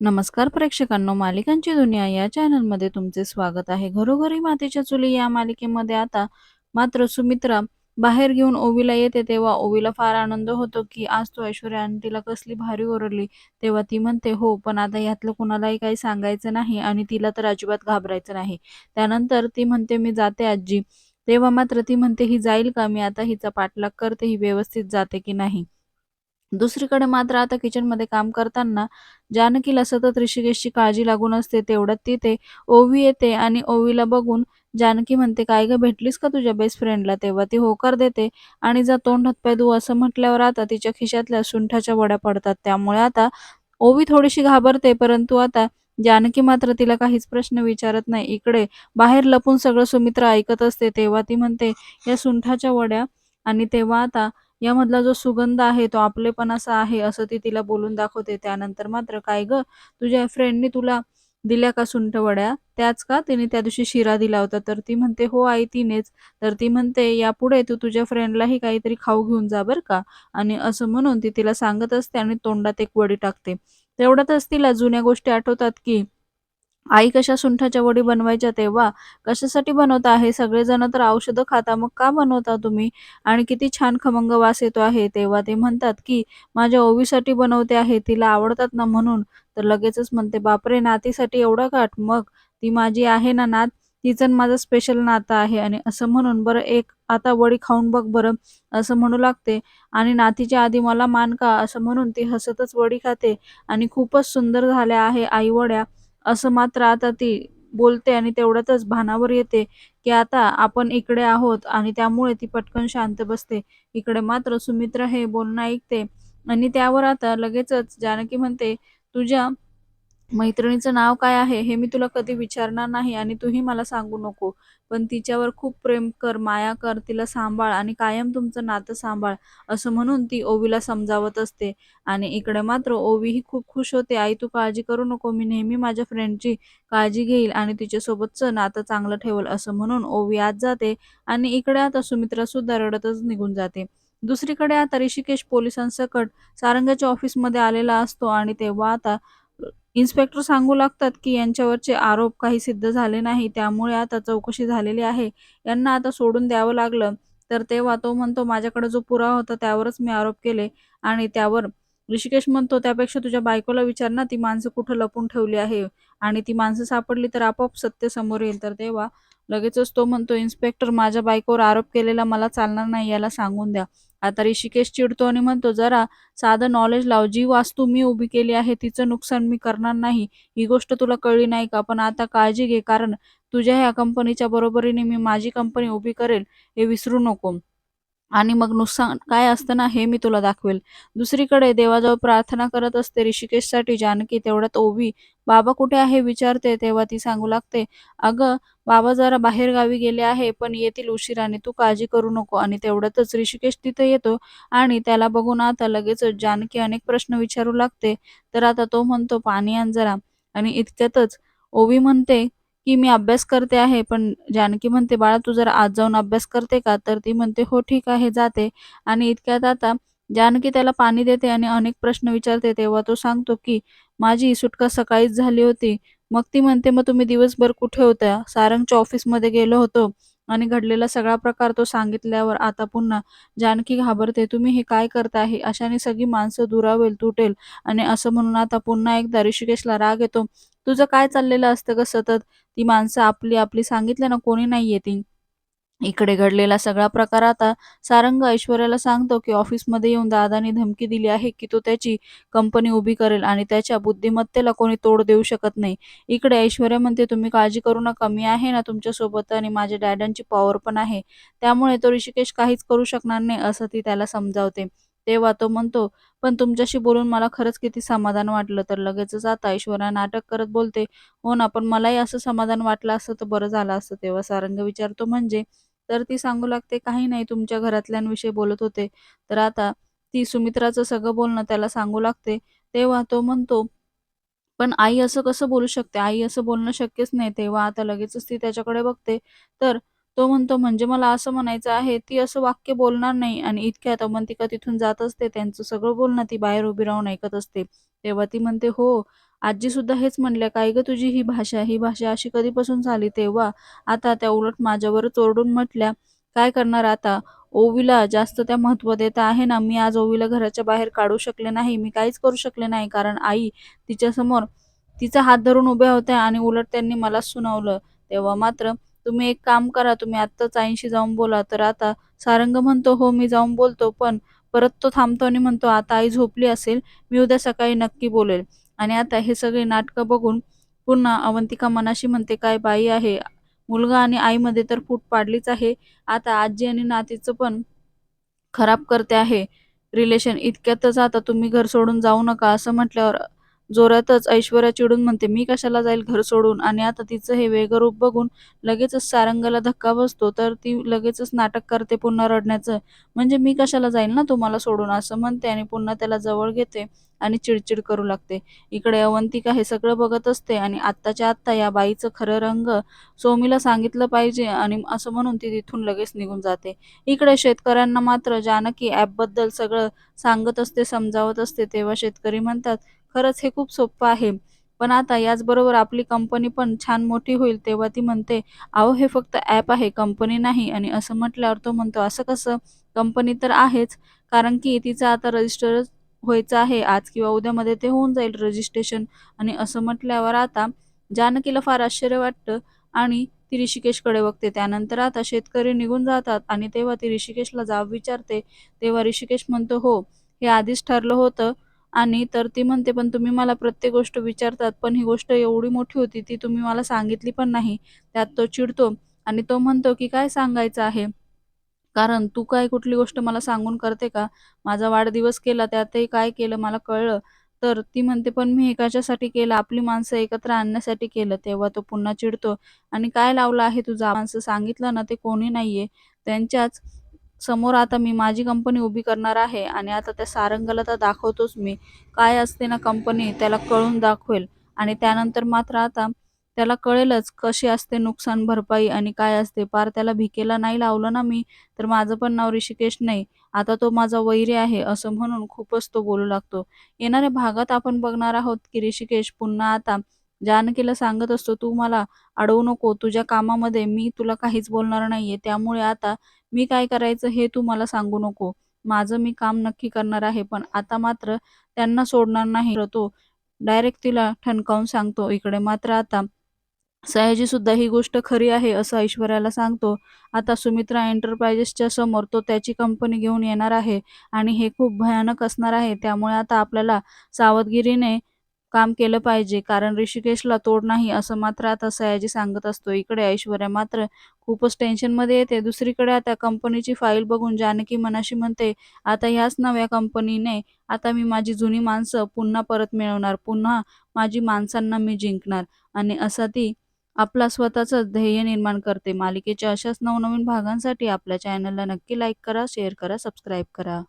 नमस्कार प्रेक्षकांनो, मालिकांची दुनिया या चॅनलमध्ये तुमचे स्वागत आहे. घरोघरी मातीच्या चुली या मालिकेमध्ये आता मात्र सुमित्रा बाहेर घेऊन ओवीला येते तेव्हा ओवीला फार आनंद होतो की आज तो ऐश्वर्या आणि तिला कसली भारी ओरडली. तेव्हा ती म्हणते हो पण आता यातलं कुणालाही काही सांगायचं नाही आणि तिला तर अजिबात घाबरायचं नाही. त्यानंतर ती म्हणते मी जाते आजी. तेव्हा मात्र ती म्हणते ही जाईल का? मी आता हिचा पाठलाग करते ही व्यवस्थित जाते की नाही. दुसरीकडे मात्र आता किचनमध्ये काम करताना जानकीला सतत ऋषिकेशची काळजी लागून असते. तेवढ्यात तिथे ओवी येते आणि ओवीला बघून जानकी म्हणते, "काय ग भेटलीस का तुझ्या बेस्ट फ्रेंडला?" तेव्हा ती होकार देते आणि "जा तोंड हात धू असं म्हटल्यावर आता तिच्या खिशातल्या सुंठाच्या वड्या पडतात. त्यामुळे आता ओवी थोडीशी घाबरते, परंतु आता जानकी मात्र तिला काहीच प्रश्न विचारत नाही. इकडे बाहेर लपून सगळं सुमित्रा ऐकत असते. तेव्हा ती म्हणते, "या सुंठाच्या वड्या" आणि तेव्हा आता यामधला जो सुगंध आहे तो आपलेपणाचा आहे असं ती तिला बोलून दाखवते. त्यानंतर मात्र "काय गं, तुझ्या फ्रेंडनी तुला दिल्या का सुंठवड्या? त्याच का? तिने त्या दिवशी शिरा दिला होता." तर ती म्हणते, "हो आई, तिनेच." तर ती म्हणते, "यापुढे तू तुझ्या फ्रेंडलाही काहीतरी खाऊ घेऊन जा बरं का." आणि असं म्हणून ती तिला सांगत असते आणि तोंडात एक वडी टाकते. तेवढ्यातच तिला जुन्या गोष्टी आठवतात की आई कशा सुंठाच्या वडी बनवायच्या तेव्हा? कशासाठी बनवता आहे? सगळेजण तर औषधं खाता मग का बनवता तुम्ही? आणि किती छान खमंग वास येतो आहे. तेव्हा ते म्हणतात की माझ्या ओवीसाठी बनवते आहे तिला आवडतात ना म्हणून. तर लगेचच म्हणते बापरे नातीसाठी एवढा काट मग? ती माझी आहे ना नात? तिचं माझं स्पेशल नातं आहे. आणि असं म्हणून बरं एक आता वडी खाऊन बघ बरं. असं म्हणू लागते. आणि नातीच्या आधी मला मान का? असं म्हणून ती हसतच वडी खाते. आणि खूपच सुंदर झाल्या आहे आई वड्या. असं मात्र आता ती बोलते आणि तेवढ्यातच भानावर येते की आता आपण इकडे आहोत आणि त्यामुळे ती पटकन शांत बसते. इकडे मात्र सुमित्रा हे बोलणं ऐकते आणि त्यावर आता लगेचच जानकी म्हणते, "तुझ्या मैत्रिणीचं नाव काय आहे हे मी तुला कधी विचारणार नाही आणि तूही मला सांगू नको. पण तिच्यावर खूप प्रेम कर, माया कर, तिला सांभाळ आणि कायम तुमचं नातं सांभाळ." असं म्हणून ती ओवीला समजावत असते आणि इकडे मात्र ओवी ही खूप खुश होते. "आई तू काळजी करू नको. मी नेहमी माझ्या फ्रेंडची काळजी घेईल आणि तिच्यासोबतचं नातं चांगलं ठेवल असं म्हणून ओवी आत जाते आणि इकडे आता सुमित्रा सुद्धा रडतच निघून जाते. दुसरीकडे आता ऋषिकेश पोलिसांसकट सारंगाच्या ऑफिसमध्ये आलेला असतो आणि तेव्हा आता इन्स्पेक्टर सांगू लागतात की यांच्यावरचे आरोप काही सिद्ध झाले नाही त्यामुळे आता चौकशी झालेली आहे. यांना आता सोडून द्यावं लागलं. तर तेव्हा तो म्हणतो माझ्याकडे जो पुरावा होता त्यावरच मी आरोप केले आणि त्यावर ऋषिकेश म्हणतो त्यापेक्षा तुझ्या बायकोला विचार ना ती माणसं कुठं लपून ठेवली आहे आणि ती माणसं सापडली तर आपोआप सत्य समोर येईल. तर तेव्हा लगेचच तो म्हणतो इन्स्पेक्टर माझ्या बायकोवर आरोप केलेला मला चालणार नाही याला सांगून द्या. आता ऋषिकेश चिडतो आणि म्हणतो जरा साधं नॉलेज लाव. जी वास्तू मी उभी केली आहे तिचं नुकसान मी करणार नाही. ही गोष्ट तुला कळली नाही का? पण आता काळजी घे कारण तुझ्या ह्या कंपनीच्या बरोबरीने मी माझी कंपनी उभी करेल हे विसरू नको. आणि मग नुकसान काय असतं ना हे मी तुला दाखवेल. दुसरीकडे देवाजवळ प्रार्थना करत असते ऋषिकेशसाठी जानकी तेवढ्यात ओवी बाबा कुठे आहे? विचारते तेव्हा ती सांगू लागते अगं बाबा जरा बाहेर गावी गेले आहे पण येतील उशिराने तू काळजी करू नको. आणि तेवढ्यातच ऋषिकेश तिथे येतो आणि त्याला बघून आता लगेचच जानकी अनेक प्रश्न विचारू लागते. तर आता तो म्हणतो पाणी आण जरा. आणि इतक्यातच ओवी म्हणते की मी अभ्यास करते आहे पण जानकी म्हणते बाळा तू जर आज जाऊन अभ्यास करते का? तर ती म्हणते हो ठीक आहे जाते. आणि इतक्यात आता जानकी त्याला पाणी देते आणि अनेक प्रश्न विचारते. तेव्हा तो सांगतो की माझी सुटका सकाळीच झाली होती. मग ती म्हणते मग तुम्ही दिवसभर कुठे होत्या? सारंगच्या ऑफिसमध्ये गेलो होतो. आणि घडलेला सगळा प्रकार तो सांगितल्यावर आता पुन्हा जानकी घाबरते तुम्ही हे काय करता आहे अशाने सगळी माणसं दुरावेल तुटेल आणि असं म्हणून आता पुन्हा एकदा ऋषिकेशला राग येतो. तुझं काय चाललेलं असतं ग सतत? ती माणसं आपली आपली सांगितलं ना कोणी नाही येतील इकडे घडलेला सगळा प्रकार आता सारंग ऐश्वर्याला सांगतो की ऑफिसमध्ये येऊन दादाने धमकी दिली आहे की तो त्याची कंपनी उभी करेल आणि त्याच्या बुद्धिमत्तेला कोणी तोड देऊ शकत नाही. इकडे ऐश्वर्या म्हणते तुम्ही काळजी करू नका मी आहे ना तुमच्यासोबत आणि माझ्या डॅडांची पॉवर पण आहे. त्यामुळे तो ऋषिकेश काहीच करू शकणार नाही असं ती त्याला समजावते. तेव्हा तो म्हणतो पण तुमच्याशी बोलून मला खरंच किती समाधान वाटलं. तर लगेचच आता ऐश्वर्या नाटक करत बोलते हो ना पण मलाही असं समाधान वाटलं असतं तर बरं झालं असतं. तेव्हा सारंग विचारतो म्हणजे तर ती सांगू लागते काही नाही तुमच्या घरातल्यांविषयी बोलत होते. तर आता ती सुमित्राचं सगळं बोलणं त्याला सांगू लागते. तेव्हा तो म्हणतो पण आई असं कसं बोलू शकते? आई असं बोलणं शक्यच नाही. तेव्हा आता लगेचच ती त्याच्याकडे बघते. तर तो म्हणतो म्हणजे मला असं म्हणायचं आहे ती असं वाक्य बोलणार नाही आणि इतक्यात अमंतिका तिथून जात असते? त्यांचं सगळं बोलणं ती बाहेर उभी राहून ऐकत असते. तेव्हा ती म्हणते हो आजी सुद्धा हेच म्हणल्या काय ग तुझी ही भाषा? ही भाषा अशी कधीपासून झाली तेव्हा? आता त्या उलट माझ्यावरच ओरडून म्हटल्या काय करणार आता? ओवीला जास्त त्या महत्त्व देत आहे ना. मी आज ओवीला घराच्या बाहेर काढू शकले नाही. मी काहीच करू शकले नाही. कारण आई तिच्यासमोर तिचा हात धरून उभ्या होत्या आणि उलट त्यांनी मला सुनावलं. तेव्हा मात्र तुम्ही एक काम करा. तुम्ही आत्ताच आईशी जाऊन बोला. तर आता सारंग म्हणतो हो मी जाऊन बोलतो. पण परत तो थांबतो आणि म्हणतो आता आई झोपली असेल. मी उद्या सकाळी नक्की बोलेल. आणि आता हे सगळे नाटकं बघून पुन्हा अवंतिका मनाशी म्हणते काय बाई आहे. मुलगा आणि आईमध्ये तर फूट पाडलीच आहे. आता आजी आणि नातीचं पण खराब करते आहे. रिलेशन इतक्यातच आता तुम्ही घर सोडून जाऊ नका असं म्हटल्यावर जोरातच ऐश्वर्या चिडून म्हणते मी कशाला जाईल घर सोडून? आणि आता तिचं हे वेगळं रूप बघून लगेचच सारंगाला धक्का बसतो तर ती लगेचच नाटक करते पुन्हा रडण्याचं. म्हणजे मी कशाला जाईल ना तुम्हाला सोडून? असं म्हणते आणि पुन्हा त्याला जवळ घेते आणि चिडचिड करू लागते. इकडे अवंतिका हे सगळं बघत असते आणि आत्ताच्या आत्ता या बाईचं खरं रंग सोमीला सांगितलं पाहिजे आणि असं म्हणून ती तिथून लगेच निघून जाते. इकडे शेतकऱ्यांना मात्र जानकी ॲपबद्दल सगळं सांगत असते समजावत असते. तेव्हा शेतकरी म्हणतात खरंच हे खूप सोपं आहे. पण आता याचबरोबर आपली कंपनी पण छान मोठी होईल तेव्हा ती म्हणते अहो हे फक्त ॲप आहे कंपनी नाही. आणि असं म्हटल्यावर तो म्हणतो असं कसं? कंपनी तर आहेच कारण की तिचं आता रजिस्टर व्हायचं आहे आज किंवा उद्यामध्ये ते होऊन जाईल रजिस्ट्रेशन आणि असं म्हटल्यावर आता जानकीला फार आश्चर्य वाटतं आणि ती ऋषिकेशकडे बघते. त्यानंतर आता शेतकरी निघून जातात आणि तेव्हा ती ऋषिकेशला जाब विचारते. तेव्हा ऋषिकेश म्हणतो हो हे आधीच ठरलं होतं आणि तर ती म्हणते पण तुम्ही मला प्रत्येक गोष्ट विचारतात पण ही गोष्ट एवढी मोठी होती ती तुम्ही मला सांगितली पण नाही. त्यात तो चिडतो आणि तो म्हणतो की काय सांगायचं आहे? कारण तू काय कुठली गोष्ट मला सांगून करते का? माझा वाढदिवस केला त्यातही काय केलं मला कळलं. तर ती म्हणते पण मी एकाच्यासाठी केलं आपली माणसं एकत्र आणण्यासाठी केलं. तेव्हा तो पुन्हा चिडतो आणि काय लावलं आहे तुझा? माणसं सांगितलं ना ते कोणी नाहीये. त्यांच्याच समोर आता मी माझी कंपनी उभी करणार आहे आणि आता त्या सारंगाला तर दाखवतोच मी. काय असते ना कंपनी त्याला कळून दाखवेल. आणि त्यानंतर मात्र आता त्याला कळेलच कशी असते नुकसान भरपाई आणि काय असते. पार त्याला भिकेला नाही लावलं ना मी तर माझं पण नाव ऋषिकेश नाही. आता तो माझा वैरी आहे असं म्हणून खूपच तो बोलू लागतो. येणाऱ्या भागात आपण बघणार आहोत की ऋषिकेश पुन्हा आता जानकीला सांगत असतो तू मला अडवू नको तुझ्या कामामध्ये मी तुला काहीच बोलणार नाहीये. त्यामुळे आता मी काय करायचं हे तू मला सांगू नको. माझं मी काम नक्की करणार आहे पण आता मात्र त्यांना सोडणार नाही. तो डायरेक्ट तिला ठणकावून सांगतो इकडे मात्र आता सयाजी सुद्धा ही गोष्ट खरी आहे असं ऐश्वर्याला सांगतो. आता सुमित्रा एंटरप्राइजेसच्या समोर तो त्याची कंपनी घेऊन येणार आहे आणि हे खूप भयानक असणार आहे. त्यामुळे आता आपल्याला सावधगिरीने काम केलं पाहिजे. कारण ऋषिकेशला तोड नाही असं मात्र आता सयाजी सांगत असतो. इकडे ऐश्वर्या मात्र खूपच टेन्शनमध्ये येते. दुसरीकडे आता कंपनीची फाईल बघून जानकी मनाशी म्हणते आता ह्याच नव्या कंपनीने आता मी माझी जुनी माणसं पुन्हा परत मिळवणार. पुन्हा माझी माणसांना मी जिंकणार. आणि असा ती आपला स्वतःचं ध्येय निर्माण करते. मालिकेच्या अशाच नवनवीन भागांसाठी आपल्या चॅनलला नक्की लाईक करा शेअर करा सबस्क्राईब करा.